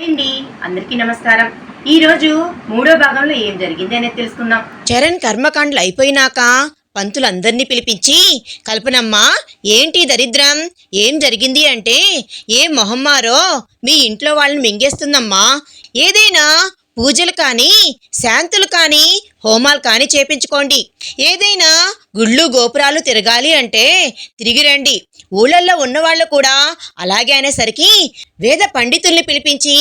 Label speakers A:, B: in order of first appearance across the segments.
A: అండి అందరికీ నమస్కారం. ఈ రోజు మూడో భాగంలో ఏం జరిగింది అనేది తెలుసుకుందాం.
B: చరణ్ కర్మకాండలు అయిపోయినాక పంతులందరినీ పిలిపించి కల్పనమ్మ ఏంటి దరిద్రం? ఏం జరిగింది అంటే ఏ మొహమ్మారో మీ ఇంట్లో వాళ్ళని మింగేస్తుందమ్మా. ఏదైనా పూజలు కానీ శాంతులు కానీ హోమాలు కానీ చేపించుకోండి. ఏదైనా గుళ్ళు గోపురాలు తిరగాలి అంటే తిరిగి రండి ఊళ్ళల్లో ఉన్నవాళ్ళు కూడా అలాగే అనేసరికి వేద పండితుల్ని పిలిపించి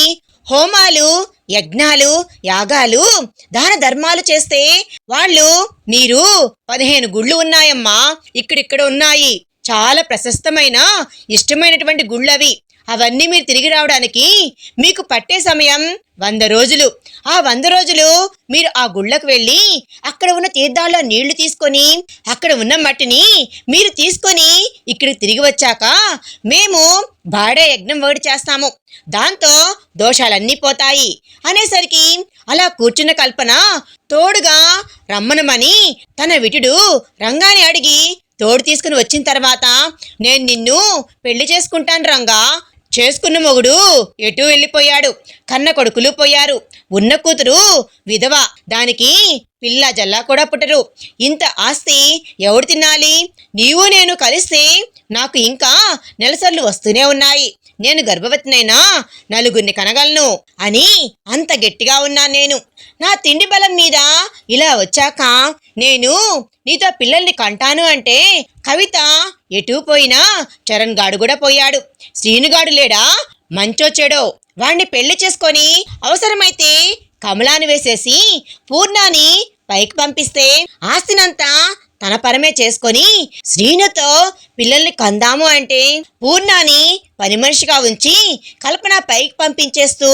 B: హోమాలు యజ్ఞాలు యాగాలు దాన ధర్మాలు చేస్తే వాళ్ళు మీరు పదిహేను గుళ్ళు ఉన్నాయమ్మా ఇక్కడిక్కడ ఉన్నాయి. చాలా ప్రశస్తమైన ఇష్టమైనటువంటి గుళ్ళవి. అవన్నీ మీరు తిరిగి రావడానికి మీకు పట్టే సమయం వంద రోజులు. ఆ వంద రోజులు మీరు ఆ గుళ్ళకు వెళ్ళి అక్కడ ఉన్న తీర్థాల్లో నీళ్ళు తీసుకొని అక్కడ ఉన్న మట్టిని మీరు తీసుకొని ఇక్కడికి తిరిగి వచ్చాక మేము బాడే యజ్ఞం ఒకటి చేస్తాము. దాంతో దోషాలన్నీ పోతాయి. అనేసరికి అలా కూర్చున్న కల్పన తోడుగా రమ్మనమని తన విటుడు రంగాని అడిగి తోడు తీసుకుని వచ్చిన తర్వాత నేను నిన్ను పెళ్ళి చేసుకుంటాను రంగా. చేసుకున్న మొగుడు ఎటు వెళ్ళిపోయాడు. కన్న కొడుకులు పోయారు. ఉన్న కూతురు విధవ. దానికి పిల్ల జల్లా కూడా పుట్టరు. ఇంత ఆస్తి ఎవడు తినాలి? నీవు నేను కలిస్తే నాకు ఇంకా నెలసర్లు వస్తూనే ఉన్నాయి. నేను గర్భవతినైనా నలుగురిని కనగలను అని అంత గట్టిగా ఉన్నా నేను. నా తిండి బలం మీద ఇలా వచ్చాక నేను నీతో పిల్లల్ని కంటాను అంటే కవిత ఎటు పోయినా చరణ్ గాడు కూడా పోయాడు. శ్రీనుగాడు లేడా? మంచో చెడో? వాణ్ణి పెళ్ళి చేసుకొని అవసరమైతే కమలాన్ని వేసేసి పూర్ణాని పైకి పంపిస్తే ఆస్తినంతా తన పరమే చేసుకొని శ్రీనుతో పిల్లల్ని కందాము అంటే పూర్ణాని పని మనిషిగా ఉంచి కల్పన పైకి పంపించేస్తూ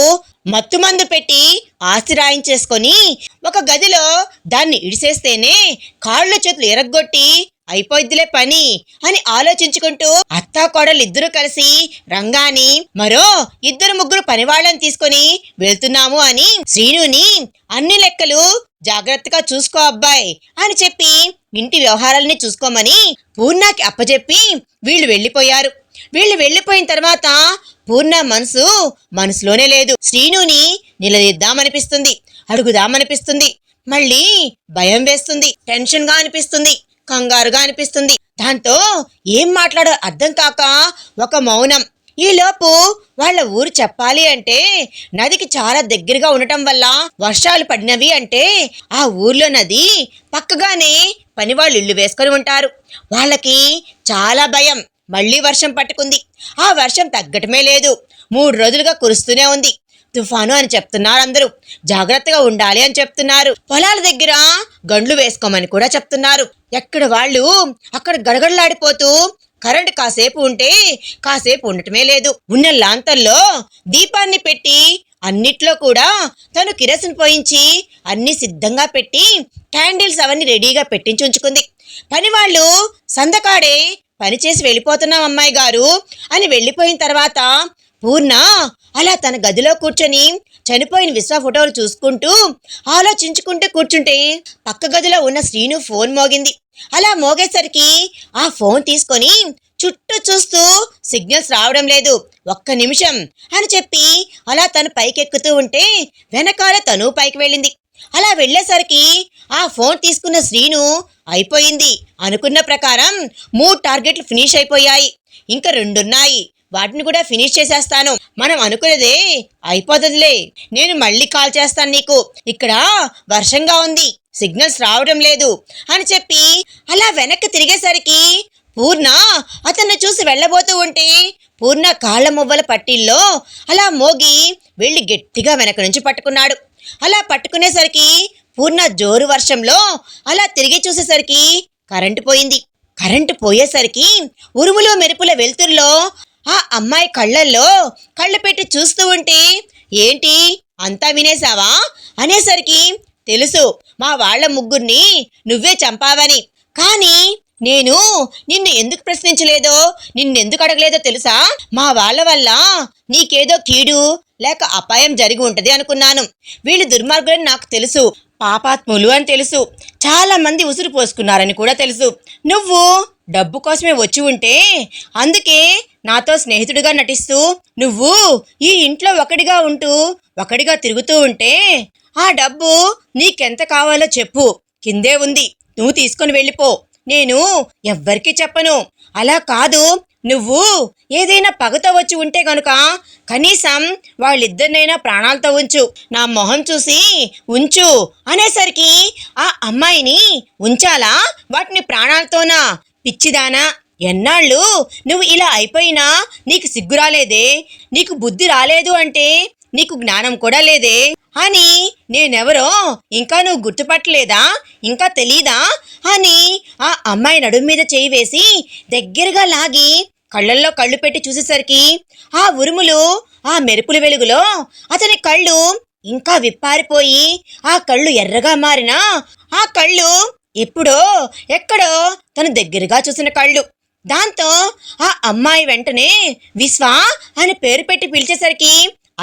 B: మత్తుమందు పెట్టి ఆస్తి రాయించేసుకొని ఒక గదిలో దాన్ని ఇడిసేస్తేనే కాళ్ళు చేతులు ఎరగొట్టి అయిపోయిద్దిలే పని అని ఆలోచించుకుంటూ అత్తా కోడలు ఇద్దరు కలిసి రంగాని మరో ఇద్దరు ముగ్గురు పనివాళ్ళని తీసుకొని వెళ్తున్నాము అని శ్రీనుని అన్ని లెక్కలు జాగ్రత్తగా చూసుకో అబ్బాయి అని చెప్పి ఇంటి వ్యవహారాలని చూసుకోమని పూర్ణకి అప్పచెప్పి వీళ్ళు వెళ్ళిపోయారు. వీళ్ళు వెళ్ళిపోయిన తర్వాత పూర్ణ మనసు మనసులోనే లేదు. శ్రీనుని నిలదీద్దామనిపిస్తుంది. అడుగుదామనిపిస్తుంది. మళ్ళీ భయం వేస్తుంది. టెన్షన్గా అనిపిస్తుంది. కంగారుగా అనిపిస్తుంది. దాంతో ఏం మాట్లాడో అర్థం కాక ఒక మౌనం ఈలోపు వాళ్ళ ఊరు చెప్పాలి అంటే నదికి చాలా దగ్గరగా ఉండటం వల్ల వర్షాలు పడినవి అంటే ఆ ఊర్లో నది పక్కగానే పని వాళ్ళు ఇల్లు వేసుకొని ఉంటారు. వాళ్ళకి చాలా భయం. మళ్ళీ వర్షం పట్టుకుంది. ఆ వర్షం తగ్గటమే లేదు. మూడు రోజులుగా కురుస్తూనే ఉంది. తుఫాను అని చెప్తున్నారు అందరూ. జాగ్రత్తగా ఉండాలి అని చెప్తున్నారు. పొలాల దగ్గర గండ్లు వేసుకోమని కూడా చెప్తున్నారు. ఎక్కడ వాళ్ళు అక్కడ గడగడలాడిపోతూ కరెంట్ కాసేపు ఉంటే కాసేపు ఉండటమే లేదు. ఉన్న లాంతల్లో దీపాన్ని పెట్టి అన్నిట్లో కూడా తను కిరసన పోయించి అన్ని సిద్ధంగా పెట్టి క్యాండిల్స్ అవన్నీ రెడీగా పెట్టించి ఉంచుకుంది. పనివాళ్ళు సందకాడే పని చేసి వెళ్ళిపోతున్నాం అమ్మాయి గారు అని వెళ్ళిపోయిన తర్వాత పూర్ణ అలా తన గదిలో కూర్చొని చనిపోయిన విశ్వ ఫోటోలు చూసుకుంటూ ఆలోచించుకుంటూ కూర్చుంటే పక్క గదిలో ఉన్న శ్రీను ఫోన్ మోగింది. అలా మోగేసరికి ఆ ఫోన్ తీసుకొని చుట్టూ చూస్తూ సిగ్నల్స్ రావడం లేదు. ఒక్క నిమిషం అని చెప్పి అలా తను పైకెక్కుతూ ఉంటే వెనకాల తను పైకి వెళ్ళింది. అలా వెళ్ళేసరికి ఆ ఫోన్ తీసుకున్న శ్రీను అయిపోయింది అనుకున్న ప్రకారం మూడు టార్గెట్లు ఫినిష్ అయిపోయాయి. ఇంకా రెండున్నాయి. వాటిని కూడా ఫినిష్ చేసేస్తాను. మనం అనుకున్నదే అయిపోతుందిలే. నేను మళ్ళీ కాల్ చేస్తాను నీకు. ఇక్కడ వర్షంగా ఉంది. సిగ్నల్స్ రావడం లేదు. అని చెప్పి అలా వెనక్కి తిరిగేసరికి పూర్ణ అతన్ని చూసి వెళ్ళబోతూ ఉంటే పూర్ణ కాళ్ళ మువ్వల పట్టిల్లో అలా మోగి వెళ్ళి గట్టిగా వెనక నుంచి పట్టుకున్నాడు. అలా పట్టుకునేసరికి పూర్ణ జోరు వర్షంలో అలా తిరిగి చూసేసరికి కరెంటు పోయింది. కరెంటు పోయేసరికి ఉరుములు మెరుపుల వెలుతురులో ఆ అమ్మాయి కళ్ళల్లో కళ్ళు పెట్టి చూస్తూ ఉంటే ఏంటి? అంతా వినేశావా? అనేసరికి తెలుసు మా వాళ్ళ ముగ్గురిని నువ్వే చంపావని. కానీ నేను నిన్ను ఎందుకు ప్రశ్నించలేదో నిన్నెందుకు అడగలేదో తెలుసా? మా వాళ్ళ వల్ల నీకేదో కీడు లేక అపాయం జరిగి ఉంటది అనుకున్నాను. వీళ్ళు దుర్మార్గులని నాకు తెలుసు పాపాత్ములు అని తెలుసు చాలా మంది ఉసురు పోసుకున్నారని కూడా తెలుసు. నువ్వు డబ్బు కోసమే వచ్చి ఉంటే అందుకే నాతో స్నేహితుడిగా నటిస్తూ నువ్వు ఈ ఇంట్లో ఒకడిగా ఉంటూ ఒకడిగా తిరుగుతూ ఉంటే ఆ డబ్బు నీకెంత కావాలో చెప్పు. కిందే ఉంది. నువ్వు తీసుకొని వెళ్ళిపో. నేను ఎవ్వరికీ చెప్పను. అలా కాదు. నువ్వు ఏదైనా పగతో వచ్చి ఉంటే గనుక కనీసం వాళ్ళిద్దరినైనా ప్రాణాలతో ఉంచు. నా మొహం చూసి ఉంచు అనేసరికి ఆ అమ్మాయిని ఉంచాలా? వాటిని ప్రాణాలతోనా? పిచ్చిదానా? ఎన్నాళ్ళు నువ్వు ఇలా అయిపోయినా నీకు సిగ్గు రాలేదే? నీకు బుద్ధి రాలేదు అంటే నీకు జ్ఞానం కూడా లేదే? అని నేనెవరో ఇంకా నువ్వు గుర్తుపట్టలేదా? ఇంకా తెలీదా? అని ఆ అమ్మాయి నడుము మీద చేయి వేసి దగ్గరగా లాగి కళ్ళల్లో కళ్ళు పెట్టి చూసేసరికి ఆ ఉరుములు ఆ మెరుపుల వెలుగులో అతని కళ్ళు ఇంకా విప్పారిపోయి ఆ కళ్ళు ఎర్రగా మారిన ఆ కళ్ళు ఎప్పుడో ఎక్కడో తను దగ్గరగా చూసిన కళ్ళు. దాంతో ఆ అమ్మాయి వెంటనే విశ్వా అని పేరు పెట్టి పిలిచేసరికి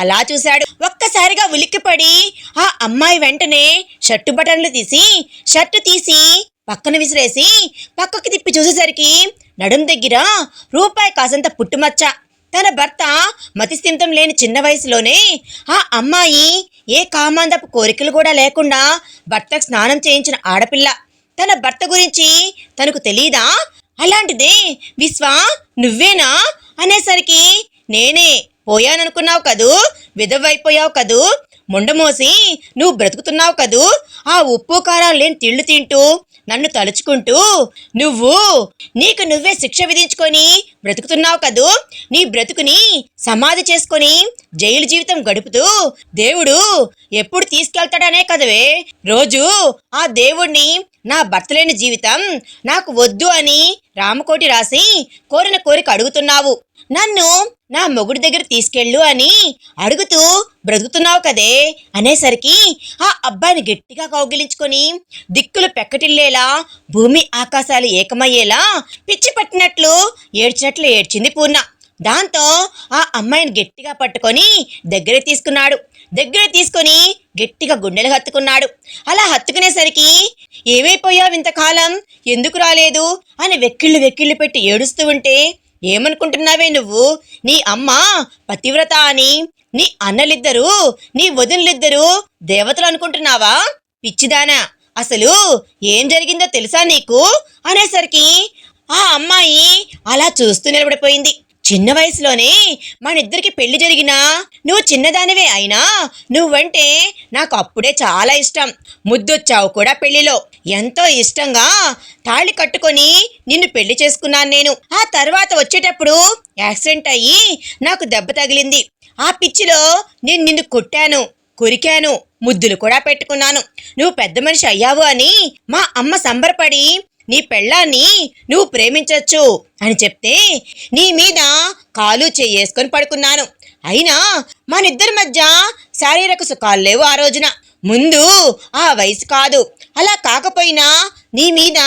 B: అలా చూశాడు. ఒక్కసారిగా ఉలిక్కిపడి ఆ అమ్మాయి వెంటనే షర్టు బటన్లు తీసి షర్టు తీసి పక్కన విసిరేసి పక్కకి తిప్పి చూసేసరికి నడుం దగ్గర రూపాయి కాసంత పుట్టుమచ్చ. తన భర్త మతిస్థిమితం లేని చిన్న వయసులోనే ఆ అమ్మాయి ఏ కామాందపు కోరికలు కూడా లేకుండా భర్తకు స్నానం చేయించిన ఆడపిల్ల. తన భర్త గురించి తనకు తెలీదా? అలాంటిదే విశ్వా నువ్వేనా? అనేసరికి నేనే పోయాననుకున్నావు కదూ? విధవైపోయావు కదూ? ముండమోసి నువ్వు బ్రతుకుతున్నావు కదూ? ఆ ఉప్పు కారాలు లేని తిళ్ళు తింటూ నన్ను తలుచుకుంటూ నువ్వు నీకు నువ్వే శిక్ష విధించుకొని బ్రతుకుతున్నావు కదూ? నీ బ్రతుకుని సమాధి చేసుకొని జైలు జీవితం గడుపుతూ దేవుడు ఎప్పుడు తీసుకెళ్తాడనే కదవే? రోజు ఆ దేవుణ్ణి నా భర్త లేని జీవితం నాకు వద్దు అని రామకోటి రాసి కోరిన కోరిక అడుగుతున్నావు. నన్ను నా మొగుడి దగ్గర తీసుకెళ్ళు అని అడుగుతూ బ్రతుకుతున్నావు కదే అనేసరికి ఆ అబ్బాయిని గట్టిగా కౌగిలించుకొని దిక్కులు పెక్కటిల్లేలా భూమి ఆకాశాలు ఏకమయ్యేలా పిచ్చి పట్టినట్లు ఏడ్చినట్లు ఏడ్చింది పూర్ణ. దాంతో ఆ అమ్మాయిని గట్టిగా పట్టుకొని దగ్గర తీసుకున్నాడు. దగ్గర తీసుకొని గట్టిగా గుండెలు హత్తుకున్నాడు. అలా హత్తుకునేసరికి ఏమైపోయావు ఇంతకాలం? ఎందుకు రాలేదు? అని వెక్కిళ్ళు వెక్కిళ్ళు పెట్టి ఏడుస్తూ ఉంటే ఏమనుకుంటున్నావే నువ్వు? నీ అమ్మ పతివ్రత అని నీ అన్నలిద్దరూ నీ వదినలిద్దరూ దేవతలు అనుకుంటున్నావా? పిచ్చిదానా అసలు ఏం జరిగిందో తెలుసా నీకు? అనేసరికి ఆ అమ్మాయి అలా చూస్తూ నిలబడిపోయింది. చిన్న వయసులోనే మనిద్దరికి పెళ్ళి జరిగినా నువ్వు చిన్నదానివే అయినా నువ్వంటే నాకు అప్పుడే చాలా ఇష్టం. ముద్దొచ్చావు కూడా పెళ్ళిలో. ఎంతో ఇష్టంగా తాళి కట్టుకొని నిన్ను పెళ్ళి చేసుకున్నాను నేను. ఆ తర్వాత వచ్చేటప్పుడు యాక్సిడెంట్ అయ్యి నాకు దెబ్బ తగిలింది. ఆ పిచ్చిలో నేను నిన్ను కొట్టాను కొరికాను ముద్దులు కూడా పెట్టుకున్నాను. నువ్వు పెద్ద మనిషి అయ్యావు అని మా అమ్మ సంబరపడి నీ పెళ్ళాన్ని నువ్వు ప్రేమించచ్చు అని చెప్తే నీ మీద కాలు చేసుకొని పడుకున్నాను. అయినా మనిద్దరి మధ్య శారీరక సుఖాలు లేవు ఆ రోజున. ముందు ఆ వయసు కాదు. అలా కాకపోయినా నీ మీద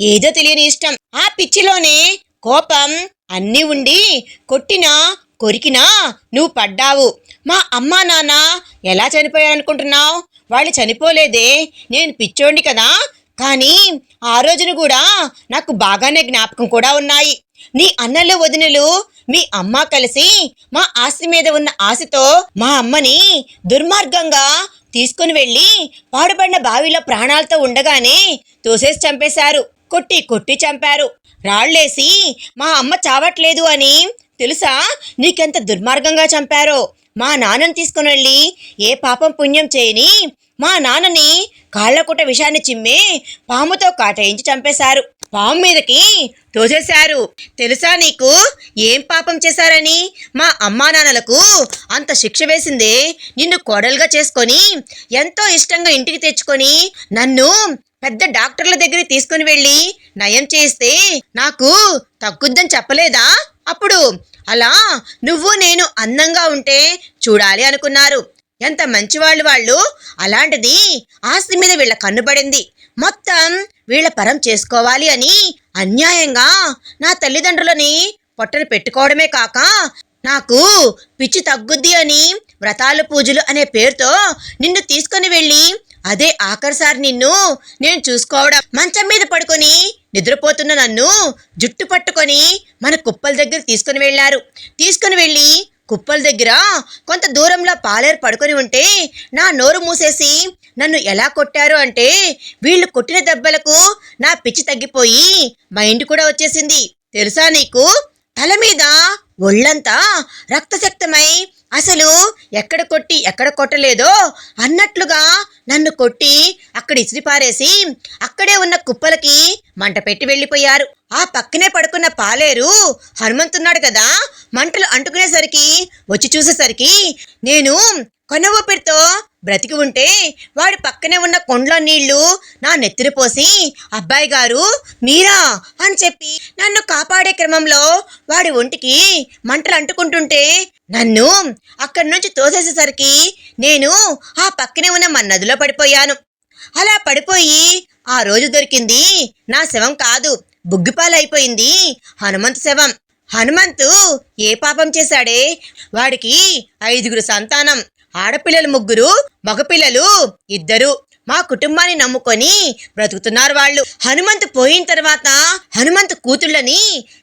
B: ఏదో తెలియని ఇష్టం. ఆ పిచ్చిలోనే కోపం అన్నీ ఉండి కొట్టినా కొరికినా నువ్వు పడ్డావు. మా అమ్మా నాన్న ఎలా చనిపోయారనుకుంటున్నావు? వాళ్ళు చనిపోలేదే నేను పిచ్చోండి కదా. కానీ ఆ రోజున కూడా నాకు బాగానే జ్ఞాపకం కూడా ఉన్నాయి. నీ అన్నలు వదినలు మీ అమ్మ కలిసి మా ఆస్తి మీద ఉన్న ఆశతో మా అమ్మని దుర్మార్గంగా తీసుకుని వెళ్ళి పాడుబడిన బావిలో ప్రాణాలతో ఉండగానే తోసేసి చంపేశారు. కొట్టి కొట్టి చంపారు. రాళ్ళేసి మా అమ్మ చావట్లేదు అని తెలుసా? నీకెంత దుర్మార్గంగా చంపారో? మా నాన్నని తీసుకుని వెళ్ళి ఏ పాపం పుణ్యం చేయని మా నాన్నని కాళ్ళకుట విషాన్ని చిమ్మి పాముతో కాటేయించి చంపేశారు. పాము మీదకి తోసేశారు. తెలుసా నీకు? ఏం పాపం చేశారని? మా అమ్మా నాన్నలకు అంత శిక్ష వేసిందే. నిన్ను కోడలుగా చేసుకొని ఎంతో ఇష్టంగా ఇంటికి తెచ్చుకొని నన్ను పెద్ద డాక్టర్ల దగ్గర తీసుకుని వెళ్ళి నయం చేస్తే నాకు తగ్గుద్దని చెప్పలేదా? అప్పుడు అలా నువ్వు నేను అందంగా ఉంటే చూడాలి అనుకున్నారు. ఎంత మంచివాళ్ళు వాళ్ళు? అలాంటిది ఆస్తి మీద వీళ్ళ కన్నుపడింది మొత్తం వీళ్ళ పరం చేసుకోవాలి అని అన్యాయంగా నా తల్లిదండ్రులని పొట్టన పెట్టుకోవడమే కాక నాకు పిచ్చి తగ్గుద్ది అని వ్రతాలు పూజలు అనే పేరుతో నిన్ను తీసుకొని వెళ్ళి అదే ఆఖరిసారి నిన్ను నేను చూసుకోవడం. మంచం మీద పడుకొని నిద్రపోతున్న నన్ను జుట్టు పట్టుకొని మన కుప్పల దగ్గర తీసుకుని వెళ్ళారు. తీసుకుని వెళ్ళి కుప్పల దగ్గర కొంత దూరంలో పాలేరు పడుకొని ఉంటే నా నోరు మూసేసి నన్ను ఎలా కొట్టారు అంటే వీళ్ళు కొట్టిన దెబ్బలకు నా పిచ్చి తగ్గిపోయి మైండ్ కూడా వచ్చేసింది. తెలుసా నీకు? తల మీద ఒళ్ళంతా రక్తశక్తమై అసలు ఎక్కడ కొట్టి ఎక్కడ కొట్టలేదో అన్నట్లుగా నన్ను కొట్టి అక్కడ ఇసిరిపారేసి అక్కడే ఉన్న కుప్పలకి మంట పెట్టి వెళ్ళిపోయారు. ఆ పక్కనే పడుకున్న పాలేరు హనుమంతున్నాడు కదా మంటలు అంటుకునేసరికి వచ్చి చూసేసరికి నేను కొనవూపిరితో బ్రతికి ఉంటే వాడి పక్కనే ఉన్న కొండలో నీళ్ళు నా నెత్తిన పోసి అబ్బాయి గారు మీరా? అని చెప్పి నన్ను కాపాడే క్రమంలో వాడి ఒంటికి మంటలు అంటుకుంటుంటే నన్ను అక్కడి నుంచి తోసేసేసరికి నేను ఆ పక్కనే ఉన్న మన నదిలో పడిపోయాను. అలా పడిపోయి ఆ రోజు దొరికింది నా శవం కాదు బుగ్గిపాలైపోయింది హనుమంతు శవం. హనుమంతు ఏ పాపం చేశాడే? వాడికి ఐదుగురు సంతానం. ఆడపిల్లలు ముగ్గురు మగపిల్లలు ఇద్దరు. మా కుటుంబాన్ని నమ్ముకొని బ్రతుకుతున్నారు వాళ్ళు. హనుమంతు పోయిన తర్వాత హనుమంతు కూతుళ్ళని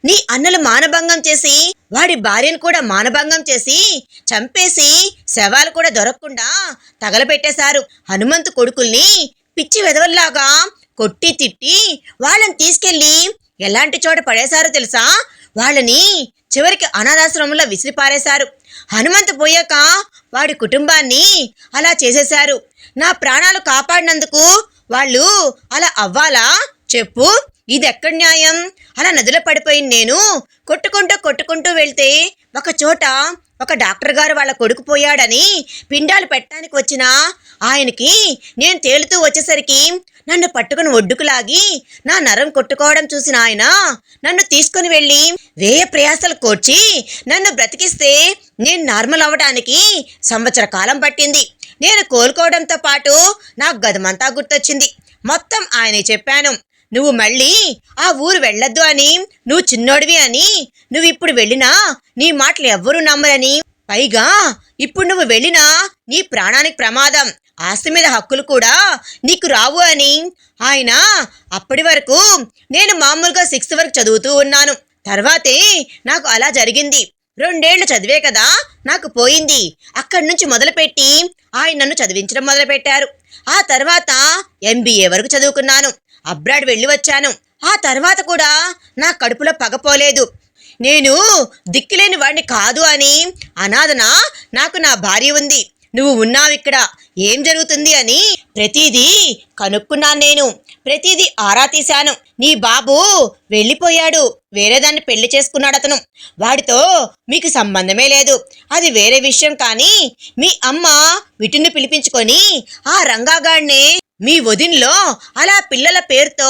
B: నీ అన్నలు మానభంగం చేసి వాడి భార్యను కూడా మానభంగం చేసి చంపేసి శవాలు కూడా దొరకకుండా తగలబెట్టేశారు. హనుమంతు కొడుకుల్ని పిచ్చి వెదవల్లాగా కొట్టి తిట్టి వాళ్ళని తీసుకెళ్ళి ఎలాంటి చోట పడేశారో తెలుసా? వాళ్ళని చివరికి అనాథాశ్రమంలో విసిరిపారేశారు. హనుమంతు పోయాక వాడి కుటుంబాన్ని అలా చేసేశారు. నా ప్రాణాలు కాపాడినందుకు వాళ్ళు అలా అవ్వాలా? చెప్పు. ఇది ఎక్కడ న్యాయం? అలా నదిలో పడిపోయింది నేను కొట్టుకుంటూ కొట్టుకుంటూ వెళ్తే ఒక చోట ఒక డాక్టర్ గారు వాళ్ళ కొడుకు పోయాడని పిండాలు పెట్టడానికి వచ్చిన ఆయనకి నేను తేలుతూ వచ్చేసరికి నన్ను పట్టుకుని ఒడ్డుకు లాగి నా నరం కొట్టుకోవడం చూసిన ఆయన నన్ను తీసుకుని వెళ్ళి వేయ ప్రయాసాలు కోర్చి నన్ను బ్రతికిస్తే నేను నార్మల్ అవ్వడానికి సంవత్సర కాలం పట్టింది. నేను కోలుకోవడంతో పాటు నాకు గదమంతా గుర్తొచ్చింది. మొత్తం ఆయనే చెప్పాను. నువ్వు మళ్ళీ ఆ ఊరు వెళ్ళొద్దు అని నువ్వు చిన్నోడివి అని నువ్వు ఇప్పుడు వెళ్ళినా నీ మాటలు ఎవ్వరూ నమ్మరని పైగా ఇప్పుడు నువ్వు వెళ్ళినా నీ ప్రాణానికి ప్రమాదం. ఆస్తి మీద హక్కులు కూడా నీకు రావు అని. ఆయన అప్పటి వరకు నేను మామూలుగా సిక్స్త్ వరకు చదువుతూ ఉన్నాను. తర్వాతే నాకు అలా జరిగింది. రెండేళ్ళు చదివే కదా నాకు పోయింది. అక్కడి నుంచి మొదలుపెట్టి ఆయన నన్ను చదివించడం మొదలుపెట్టారు. ఆ తర్వాత ఎంబీఏ వరకు చదువుకున్నాను. అబ్రాడ్ వెళ్ళి వచ్చాను. ఆ తర్వాత కూడా నా కడుపులో పగపోలేదు నేను దిక్కులేని వాడిని కాదు అని. అనాథన నాకు నా భార్య ఉంది. నువ్వు ఉన్నావు ఇక్కడ. ఏం జరుగుతుంది అని ప్రతిదీ కనుక్కున్నాను నేను. ప్రతిదీ ఆరా తీశాను. నీ బాబు వెళ్ళిపోయాడు. వేరే దాన్ని పెళ్ళి చేసుకున్నాడు అతను. వాడితో మీకు సంబంధమే లేదు. అది వేరే విషయం కానీ మీ అమ్మ విటిని పిలిపించుకొని ఆ రంగాగాడిని మీ వదిన్లో అలా పిల్లల పేరుతో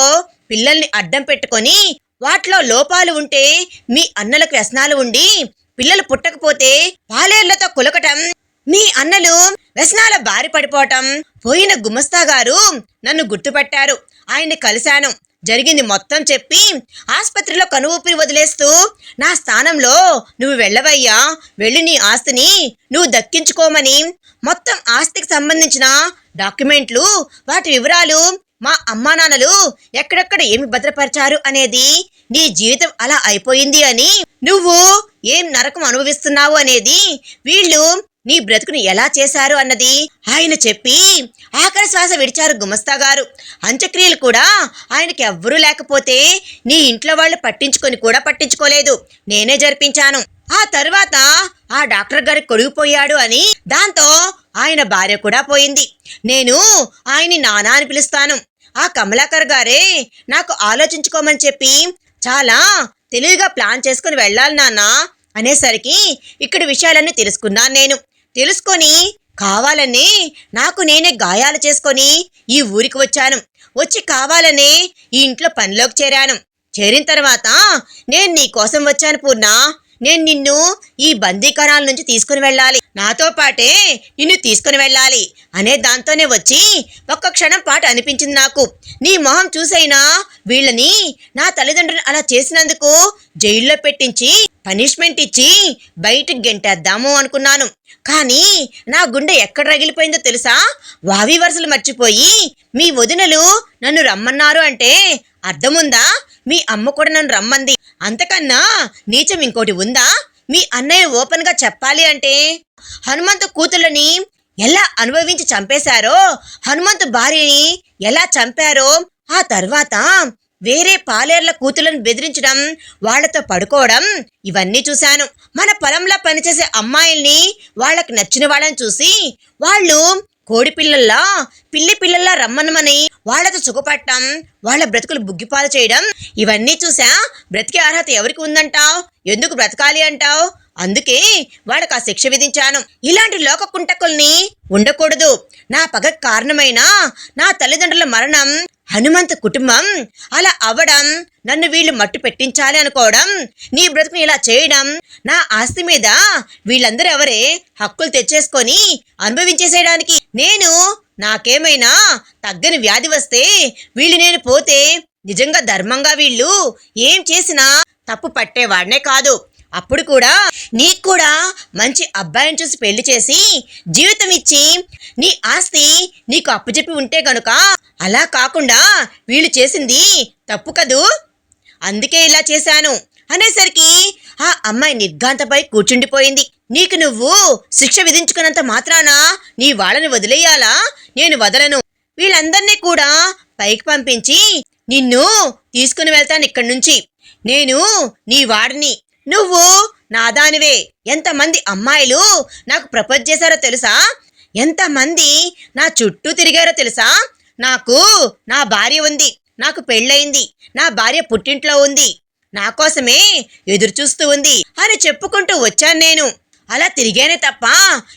B: పిల్లల్ని అడ్డం పెట్టుకొని వాటిలో లోపాలు ఉంటే మీ అన్నలకు వ్యసనాలు ఉండి పిల్లలు పుట్టకపోతే పాలేర్లతో కులకటం మీ అన్నలు వ్యసనాల బారి పడిపోవటం పోయిన గుమస్తా గారు నన్ను గుర్తుపట్టారు. ఆయన్ని కలిశాను. జరిగింది మొత్తం చెప్పి ఆసుపత్రిలో కనువూపిరి వదిలేస్తూ నా స్థానంలో నువ్వు వెళ్ళవయ్యా వెళ్ళి నీ ఆస్తిని నువ్వు దక్కించుకోమని మొత్తం ఆస్తికి సంబంధించిన డాక్యుమెంట్లు వాటి వివరాలు మా అమ్మానాన్నలు ఎక్కడెక్కడ ఏమి భద్రపరిచారు అనేది నీ జీవితం అలా అయిపోయింది అని నువ్వు ఏం నరకం అనుభవిస్తున్నావు అనేది వీళ్ళు నీ బ్రతుకుని ఎలా చేశారు అన్నది ఆయన చెప్పి ఆఖరి శ్వాస విడిచారు గుమస్తా గారు. అంత్యక్రియలు కూడా ఆయనకి ఎవ్వరూ లేకపోతే నీ ఇంట్లో వాళ్ళు పట్టించుకొని కూడా పట్టించుకోలేదు. నేనే జరిపించాను. ఆ తర్వాత ఆ డాక్టర్ గారికి కొడిగిపోయాడు అని దాంతో ఆయన భార్య కూడా పోయింది. నేను ఆయన్ని నానా అని పిలుస్తాను. ఆ కమలాకర్ గారే నాకు ఆలోచించుకోమని చెప్పి చాలా తెలివిగా ప్లాన్ చేసుకుని వెళ్ళాలి నాన్న అనేసరికి ఇక్కడ విషయాలన్నీ తెలుసుకున్నాను నేను. తెలుసుకొని కావాలనే నాకు నేనే గాయాలు చేసుకొని ఈ ఊరికి వచ్చాను. వచ్చి కావాలనే ఈ ఇంట్లో పనిలోకి చేరాను. చేరిన తర్వాత నేను నీ కోసం వచ్చాను పూర్ణ. నేను నిన్ను ఈ బందీకరాల నుంచి తీసుకుని వెళ్ళాలి. నాతో పాటే నిన్ను తీసుకుని వెళ్ళాలి అనే దాంతోనే వచ్చి ఒక్క క్షణం పాటు అనిపించింది నాకు. నీ మొహం చూసైనా వీళ్ళని నా తల్లిదండ్రులు అలా చేసినందుకు జైల్లో పెట్టించి పనిష్మెంట్ ఇచ్చి బయటికి గెంటేద్దాము అనుకున్నాను. కానీ నా గుండె ఎక్కడ రగిలిపోయిందో తెలుసా? వావి వరుసలు మర్చిపోయి మీ వదినలు నన్ను రమ్మన్నారు అంటే అర్థముందా? మీ అమ్మ కూడా నన్ను రమ్మంది. అంతకన్నా నీచం ఇంకోటి ఉందా? మీ అన్నయ్య ఓపెన్గా చెప్పాలి అంటే హనుమంతు కూతుళ్ళని ఎలా అనుభవించి చంపేశారో హనుమంతు భార్యని ఎలా చంపారో ఆ తర్వాత వేరే పాలేర్ల కూతులను బెదిరించడం వాళ్ళతో పడుకోవడం ఇవన్నీ చూశాను. మన పొలంలో పనిచేసే అమ్మాయిల్ని వాళ్ళకి నచ్చిన వాళ్ళని చూసి వాళ్ళు కోడి పిల్లల్లా పిల్లి పిల్లల్లా రమ్మనమని వాళ్ళతో సుఖపట్టం వాళ్ళ బ్రతుకులు బుగ్గిపాలు చేయడం ఇవన్నీ చూసా బ్రతికే అర్హత ఎవరికి ఉందంటావు ఎందుకు బ్రతకాలి అంటావు? అందుకే వాడికి ఆ శిక్ష విధించాను. ఇలాంటి లోక కుంటకుల్ని ఉండకూడదు. నా పగ కారణమైన నా తల్లిదండ్రుల మరణం హనుమంత్ కుటుంబం. అలా అవ్వడం నన్ను వీళ్ళు మట్టు పెట్టించాలి అనుకోవడం నీ బ్రతుకుని ఇలా చేయడం నా ఆస్తి మీద వీళ్ళందరూ ఎవరే హక్కులు తెచ్చేసుకొని అనుభవించేసేయడానికి నేను నాకేమైనా తగ్గని వ్యాధి వస్తే వీళ్ళు నేను పోతే నిజంగా ధర్మంగా వీళ్ళు ఏం చేసినా తప్పు పట్టేవాడనే కాదు. అప్పుడు కూడా నీకు కూడా మంచి అబ్బాయిని చూసి పెళ్ళి చేసి జీవితం ఇచ్చి నీ ఆస్తి నీకు అప్పచెప్పి ఉంటే గనుక అలా కాకుండా వీళ్ళు చేసింది తప్పు కదూ? అందుకే ఇలా చేశాను. అనేసరికి ఆ అమ్మాయి నిర్ఘాంతపై కూర్చుండిపోయింది. నీకు నువ్వు శిక్ష విధించుకున్నంత మాత్రాన నీ వాళ్ళని వదిలేయాలా? నేను వదలను. వీళ్ళందరినీ కూడా పైకి పంపించి నిన్ను తీసుకుని వెళ్తాను ఇక్కడి నుంచి నేను నీ వాడిని. నువ్వు నాదానివే. ఎంతమంది అమ్మాయిలు నాకు ప్రపోజ్ చేశారో తెలుసా? ఎంతమంది నా చుట్టూ తిరిగారో తెలుసా? నాకు నా భార్య ఉంది నాకు పెళ్ళయింది నా భార్య పుట్టింట్లో ఉంది నా కోసమే ఎదురు చూస్తూ ఉంది అని చెప్పుకుంటూ వచ్చాను నేను. అలా తిరిగానే తప్ప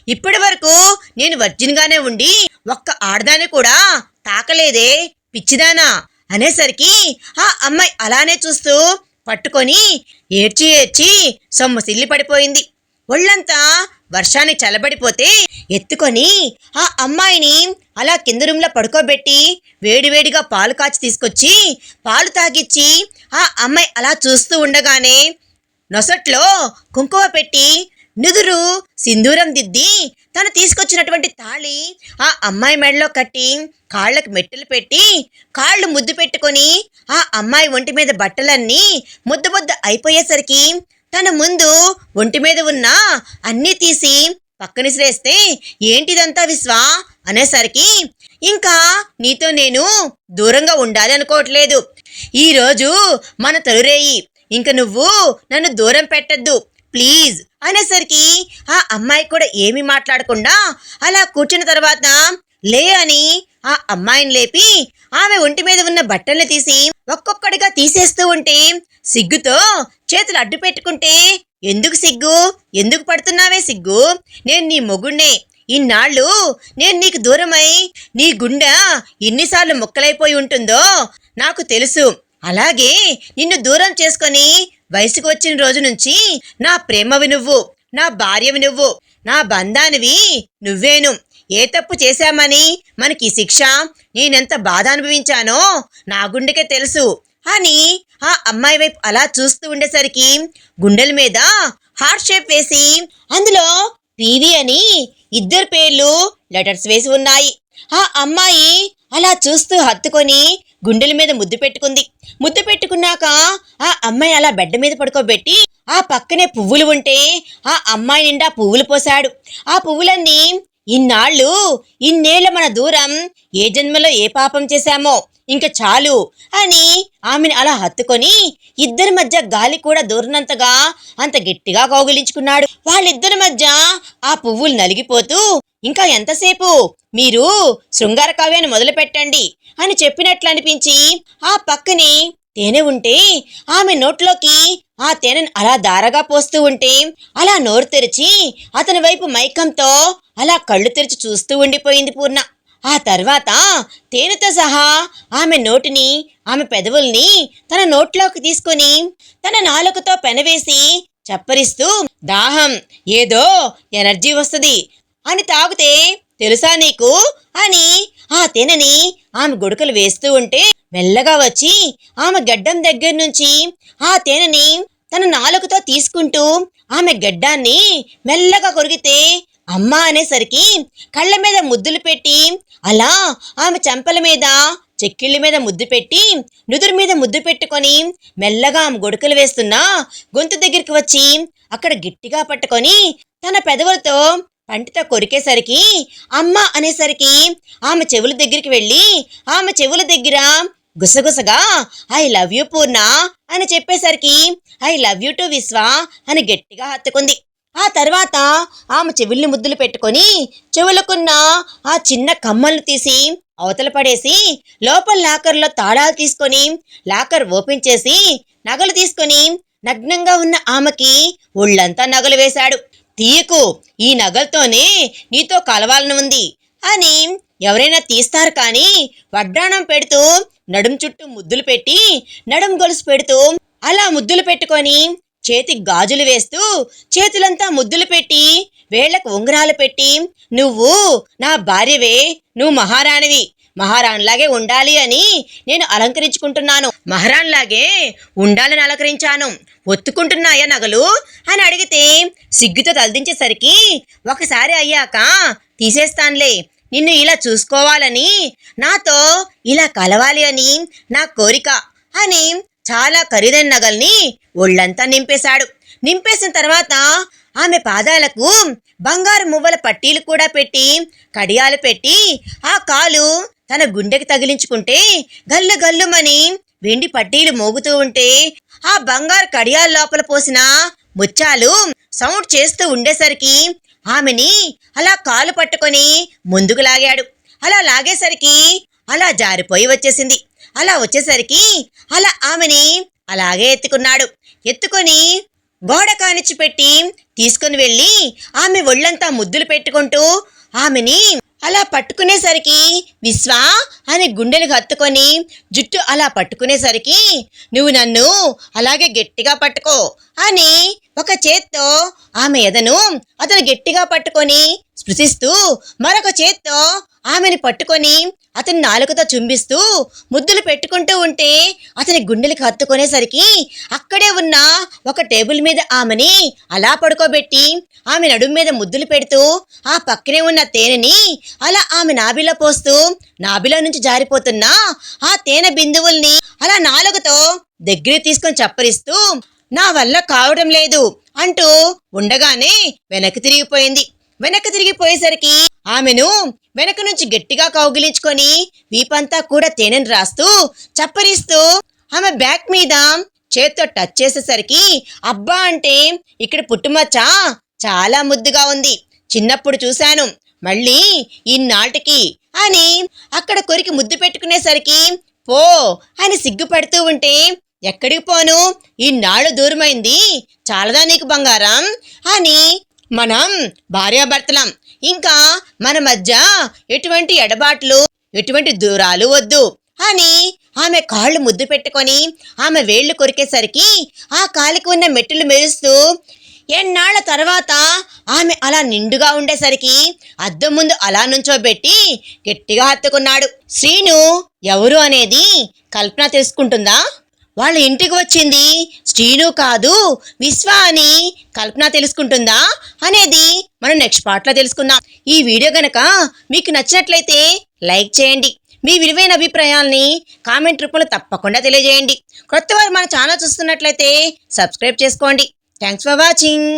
B: ఇప్పటి వరకు నేను వర్జిన్గానే ఉండి ఒక్క ఆడదాన్ని కూడా తాకలేదే పిచ్చిదానా అనేసరికి ఆ అమ్మాయి అలానే చూస్తూ పట్టుకొని ఏడ్చి ఏడ్చి సొమ్ము సిల్లి పడిపోయింది. ఒళ్ళంతా వర్షానికి చల్లబడిపోతే ఎత్తుకొని ఆ అమ్మాయిని అలా కింద రూమ్లో పడుకోబెట్టి వేడివేడిగా పాలు కాచి తీసుకొచ్చి పాలు తాగిచ్చి ఆ అమ్మాయి అలా చూస్తూ ఉండగానే నొసట్లో కుంకుమ పెట్టి నుదురు సింధూరం దిద్ది తను తీసుకొచ్చినటువంటి తాళి ఆ అమ్మాయి మెడలో కట్టి కాళ్ళకు మెట్టెలు పెట్టి కాళ్ళు ముద్దు పెట్టుకొని ఆ అమ్మాయి ఒంటి మీద బట్టలన్నీ ముద్దు ముద్ద అయిపోయేసరికి తన ముందు ఒంటి మీద ఉన్న అన్నీ తీసి పక్కనిసిరేస్తే ఏంటిదంతా విశ్వా అనేసరికి ఇంకా నీతో నేను దూరంగా ఉండాలి అనుకోవట్లేదు. ఈరోజు మన తొలిరేయి ఇంక నువ్వు నన్ను దూరం పెట్టద్దు. ప్లీజ్ అనేసరికి ఆ అమ్మాయి కూడా ఏమీ మాట్లాడకుండా అలా కూర్చున్న తర్వాత లే అని ఆ అమ్మాయిని లేపి ఆమె ఒంటి మీద ఉన్న బట్టల్ని తీసి ఒక్కొక్కడిగా తీసేస్తూ ఉంటే సిగ్గుతో చేతులు అడ్డు పెట్టుకుంటే ఎందుకు సిగ్గు? ఎందుకు పడుతున్నావే సిగ్గు? నేను నీ మొగుణ్ణే. ఇన్నాళ్ళు నేను నీకు దూరమై నీ గుండె ఎన్నిసార్లు ముక్కలైపోయి ఉంటుందో నాకు తెలుసు. అలాగే నిన్ను దూరం చేసుకొని వయసుకు వచ్చిన రోజు నుంచి నా ప్రేమవి నువ్వు నా భార్యవి నువ్వు నా బంధానివి నువ్వేను. ఏ తప్పు చేశామని మనకి శిక్ష నేనెంత బాధ అనుభవించానో నా గుండెకే తెలుసు. అని ఆ అమ్మాయి వైపు అలా చూస్తూ ఉండేసరికి గుండెల మీద హార్ట్ షేప్ వేసి అందులో పీవి అని ఇద్దరు పేర్లు లెటర్స్ వేసి ఉన్నాయి. ఆ అమ్మాయి అలా చూస్తూ హత్తుకొని గుండెల మీద ముద్దు పెట్టుకుంది. ముద్దు పెట్టుకున్నాక ఆ అమ్మాయి అలా బెడ్ మీద పడుకోబెట్టి ఆ పక్కనే పువ్వులు ఉంటే ఆ అమ్మాయి నిండా పువ్వులు పోశాడు. ఆ పువ్వులన్నీ ఇన్నాళ్ళు ఇన్నేళ్ళ మన దూరం ఏ జన్మలో ఏ పాపం చేశామో ఇంక చాలు అని ఆమెను అలా హత్తుకొని ఇద్దరి మధ్య గాలి కూడా దూరినంతగా అంత గట్టిగా కౌగిలించుకున్నాడు. వాళ్ళిద్దరి మధ్య ఆ పువ్వులు నలిగిపోతూ ఇంకా ఎంతసేపు? మీరు శృంగార కావ్యాన్ని మొదలు పెట్టండి అని చెప్పినట్లు అనిపించి ఆ పక్కనే తేనె ఉంటే ఆమె నోట్లోకి ఆ తేనెను అలా దారగా పోస్తూ ఉంటే అలా నోరు తెరిచి అతని వైపు మైకంతో అలా కళ్ళు తెరిచి చూస్తూ ఉండిపోయింది పూర్ణ. ఆ తర్వాత తేనెతో సహా ఆమె నోటిని ఆమె పెదవుల్ని తన నోట్లోకి తీసుకొని తన నాలుకతో పెనవేసి చప్పరిస్తూ దాహం ఏదో ఎనర్జీ వస్తుంది అని తాగితే తెలుసా నీకు? అని ఆ తేనెని ఆమె గొడుకలు వేస్తూ ఉంటే మెల్లగా వచ్చి ఆమె గడ్డం దగ్గర నుంచి ఆ తేనెని తన నాలుకతో తీసుకుంటూ ఆమె గడ్డాన్ని మెల్లగా కొరిగితే అమ్మ అనేసరికి కళ్ళ మీద ముద్దులు పెట్టి అలా? ఆమె చెంపల మీద చెక్కిళ్ళ మీద ముద్దు పెట్టి నుదురు మీద ముద్దు పెట్టుకొని మెల్లగా ఆమె గొడుకలు వేస్తున్నా గొంతు దగ్గరికి వచ్చి అక్కడ గట్టిగా పట్టుకొని తన పెదవులతో పంటితో కొరికేసరికి అమ్మ అనేసరికి ఆమె చెవుల దగ్గరికి వెళ్ళి ఆమె చెవుల దగ్గర గుసగుసగా ఐ లవ్ యూ పూర్ణ అని చెప్పేసరికి ఐ లవ్ యూ టు విశ్వ అని గట్టిగా హత్తుకుంది. ఆ తర్వాత ఆమె చెవుల్ని ముద్దులు పెట్టుకొని చెవులకున్న ఆ చిన్న కమ్మలను తీసి అవతల పడేసి లోపల లాకర్లో తాళాలు తీసుకొని లాకర్ ఓపెన్ చేసి నగలు తీసుకొని నగ్నంగా ఉన్న ఆమెకి ఒళ్ళంతా నగలు వేశాడు. తీయకు ఈ నగలతోనే నీతో కలవాలని ఉంది అని ఎవరైనా తీస్తారు కానీ వడ్డాణం పెడుతూ నడుం చుట్టూ ముద్దులు పెట్టి నడుం గొలుసు పెడుతూ అలా ముద్దులు పెట్టుకొని చేతి గాజులు వేస్తూ చేతులంతా ముద్దులు పెట్టి వేళ్ళకు ఉంగరాలు పెట్టి నువ్వు నా భార్యవే నువ్వు మహారాణివి మహారాణిలాగే ఉండాలి అని నేను అలంకరించుకుంటున్నాను. మహారాణిలాగే ఉండాలని అలంకరించాను. ఒత్తుకుంటున్నాయా నగలు? అని అడిగితే సిగ్గుతో తలదించేసరికి ఒకసారి అయ్యాక తీసేస్తానులే. నిన్ను ఇలా చూసుకోవాలని నాతో ఇలా కలవాలి అని నా కోరిక అని చాలా ఖరీదైన నగల్ని ఒళ్ళంతా నింపేశాడు. నింపేసిన తర్వాత ఆమె పాదాలకు బంగారు మువ్వల పట్టీలు కూడా పెట్టి కడియాలు పెట్టి ఆ కాలు తన గుండెకి తగిలించుకుంటే గల్లు గల్లుమని వెండి పట్టీలు మోగుతూ ఉంటే ఆ బంగారు కడియాల లోపల పోసిన ముత్యాలు సౌండ్ చేస్తూ ఉండేసరికి ఆమెని అలా కాలు పట్టుకొని ముందుకు లాగాడు. అలా లాగేసరికి అలా జారిపోయి వచ్చేసింది. అలా వచ్చేసరికి అలా ఆమెని అలాగే ఎత్తుకున్నాడు. ఎత్తుకొని గోడ కానిచ్చి పెట్టి తీసుకుని వెళ్ళి ఆమె ఒళ్ళంతా ముద్దులు పెట్టుకుంటూ ఆమెని అలా పట్టుకునేసరికి విశ్వ అని గుండెలకు హత్తుకొని జుట్టు అలా పట్టుకునేసరికి నువ్వు నన్ను అలాగే గట్టిగా పట్టుకో అని ఒక చేత్తో ఆమె ఎదను అతను గట్టిగా పట్టుకొని స్పృశిస్తూ మరొక చేత్తో ఆమెని పట్టుకొని అతని నాలుకతో చుంబిస్తూ ముద్దులు పెట్టుకుంటూ ఉంటే అతని గుండెలకు హత్తుకునేసరికి అక్కడే ఉన్న ఒక టేబుల్ మీద ఆమెని అలా పడుకోబెట్టి ఆమె నడుము మీద ముద్దులు పెడుతూ ఆ పక్కనే ఉన్న తేనెని అలా ఆమె నాభిలో పోస్తూ నాభిలో నుంచి జారిపోతున్న ఆ తేనె బిందువుల్ని అలా నాలుగుతో దగ్గర తీసుకొని చప్పరిస్తూ నా వల్ల కావడం లేదు అంటూ ఉండగానే వెనక్కి తిరిగిపోయింది. వెనక్కి తిరిగిపోయేసరికి ఆమెను వెనక నుంచి గట్టిగా కౌగిలించుకొని వీపంతా కూడా తేనెను రాస్తూ చప్పరిస్తూ ఆమె బ్యాక్ మీద చేత్తో టచ్ చేసేసరికి అబ్బా అంటే ఇక్కడ పుట్టుమచ్చ చాలా ముద్దుగా ఉంది. చిన్నప్పుడు చూశాను. మళ్ళీ ఇన్నాటికి అని అక్కడ కొరికి ముద్దు పెట్టుకునేసరికి పో అని సిగ్గుపడుతూ ఉంటే ఎక్కడికి పోను? ఈ నాళ్ళు దూరమైంది. చాలదా నీకు బంగారం? అని మనం భార్యాభర్తలం ఇంకా మన మధ్య ఎటువంటి ఎడబాట్లు ఎటువంటి దూరాలు వద్దు. అని ఆమె కాళ్ళు ముద్దు పెట్టుకొని ఆమె వేళ్ళు కొరికేసరికి ఆ కాలికి ఉన్న మెట్టులు మెరుస్తూ ఎన్నాళ్ళ తర్వాత ఆమె అలా నిండుగా ఉండేసరికి అద్దం ముందు అలా నుంచోబెట్టి గట్టిగా హత్తుకున్నాడు. శ్రీను ఎవరు అనేది కల్పన తెలుసుకుంటుందా? వాళ్ళ ఇంటికి వచ్చింది. శ్రీను కాదు విశ్వ అని కల్పన తెలుసుకుంటుందా అనేది మనం నెక్స్ట్ పార్ట్లో తెలుసుకుందాం. ఈ వీడియో గనక మీకు నచ్చినట్లయితే లైక్ చేయండి. మీ విలువైన అభిప్రాయాల్ని కామెంట్ రూపంలో తప్పకుండా తెలియజేయండి. కొత్త వారు మన ఛానల్ చూస్తున్నట్లయితే సబ్స్క్రైబ్ చేసుకోండి. Thanks for watching.